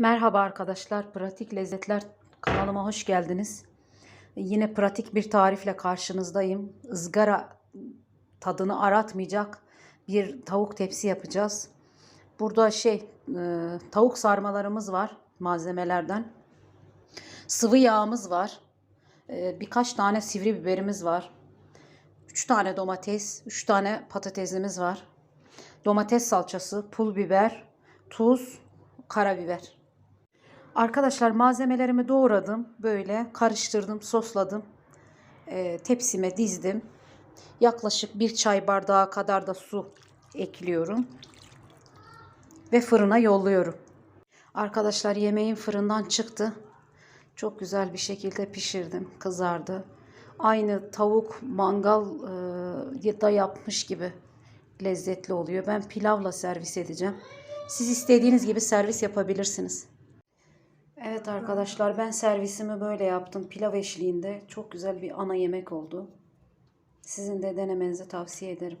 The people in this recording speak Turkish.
Merhaba arkadaşlar, Pratik Lezzetler kanalıma hoş geldiniz. Yine pratik bir tarifle karşınızdayım. Izgara tadını aratmayacak bir tavuk tepsi yapacağız. Burada şey, e, tavuk sarmalarımız var malzemelerden. Sıvı yağımız var. E, Birkaç tane sivri biberimiz var. 3 tane domates, 3 tane patatesimiz var. Domates salçası, pul biber, tuz, karabiber. Arkadaşlar malzemelerimi doğradım. Böyle karıştırdım, sosladım. Ee, tepsime dizdim. Yaklaşık bir çay bardağı kadar da su ekliyorum. Ve fırına yolluyorum. Arkadaşlar yemeğim fırından çıktı. Çok güzel bir şekilde pişirdim. Kızardı. Aynı tavuk mangal e, da yapmış gibi lezzetli oluyor. Ben pilavla servis edeceğim. Siz istediğiniz gibi servis yapabilirsiniz. Evet arkadaşlar ben servisimi böyle yaptım. Pilav eşliğinde çok güzel bir ana yemek oldu. Sizin de denemenizi tavsiye ederim.